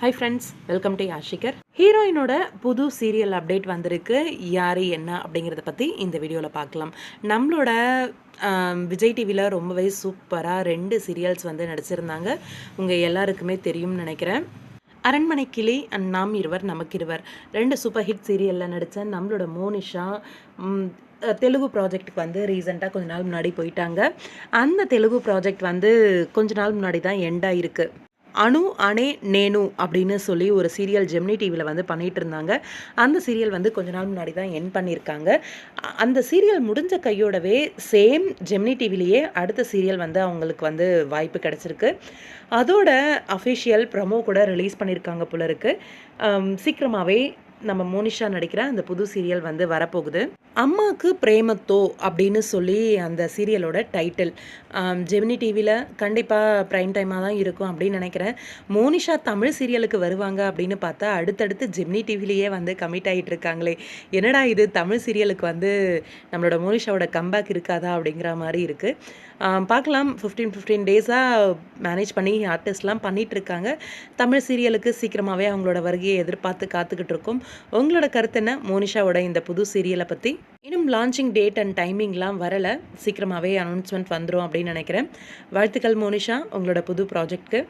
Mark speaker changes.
Speaker 1: High friends welcome to யாஷிகர் ஹீரோயினோட புது சீரியல் அப்டேட் வந்திருக்கு. யார் என்ன அப்படிங்கிறத பற்றி இந்த வீடியோவில் பார்க்கலாம். நம்மளோட விஜய் டிவியில் ரொம்பவே சூப்பராக ரெண்டு சீரியல்ஸ் வந்து நடிச்சிருந்தாங்க. உங்கள் எல்லாருக்குமே தெரியும்னு நினைக்கிறேன். அரண்மனை கிளி அண்ட் நாம் இருவர் நமக்கு இருவர். ரெண்டு சூப்பர் ஹிட் சீரியலில் நடித்த நம்மளோட மோனிஷா தெலுங்கு ப்ராஜெக்ட்டுக்கு வந்து ரீசெண்டாக கொஞ்ச நாள் முன்னாடி போயிட்டாங்க. அந்த தெலுங்கு ப்ராஜெக்ட் வந்து கொஞ்ச நாள் முன்னாடி தான் எண்டாக இருக்குது அணு அணே நேனு அப்படின்னு சொல்லி ஒரு சீரியல் ஜெமினி டிவியில் வந்து பண்ணிகிட்டு இருந்தாங்க. அந்த சீரியல் வந்து கொஞ்ச நாள் முன்னாடி தான் என் பண்ணியிருக்காங்க. அந்த சீரியல் முடிஞ்ச கையோடவே சேம் ஜெமினி டிவிலேயே அடுத்த சீரியல் வந்து அவங்களுக்கு வந்து வாய்ப்பு கிடச்சிருக்கு. அதோட அஃபிஷியல் ப்ரமோ கூட ரிலீஸ் பண்ணியிருக்காங்க போல இருக்குது சீக்கிரமாகவே நம்ம மோனிஷா நடிக்கிற அந்த புது சீரியல் வந்து வரப்போகுது. அம்மாக்கு பிரேமத்தோ அப்படின்னு சொல்லி அந்த சீரியலோட டைட்டில் ஜெமினி டிவியில் கண்டிப்பாக ப்ரைம் டைமாக தான் இருக்கும் அப்படின்னு நினைக்கிறேன். மோனிஷா தமிழ் சீரியலுக்கு வருவாங்க அப்படின்னு பார்த்தா அடுத்தடுத்து ஜெமினி டிவிலேயே வந்து கமிட் ஆகிட்டு இருக்காங்களே. என்னடா இது தமிழ் சீரியலுக்கு வந்து நம்மளோட மோனிஷாவோட கம்பேக் இருக்காதா அப்படிங்கிற மாதிரி இருக்குது பார்க்கலாம். ஃபிஃப்டீன் ஃபிஃப்டீன் டேஸாக மேனேஜ் பண்ணி ஆர்டிஸ்ட்லாம் பண்ணிகிட்ருக்காங்க தமிழ் சீரியலுக்கு சீக்கிரமாகவே அவங்களோட வருகையை எதிர்பார்த்து காத்துக்கிட்டு இருக்கோம். உங்களோட கருத்து என்ன? மோனிஷாவோட இந்த புது சீரியலை பற்றி இன்னும் லான்ச்சிங் டேட் அண்ட் டைமிங்லாம் வரலை. சீக்கிரமாகவே அனௌன்ஸ்மெண்ட் வந்துடும் அப்படின்னு நினைக்கிறேன். வாழ்த்துக்கள் மோனிஷா உங்களோட புது ப்ராஜெக்ட்க்கு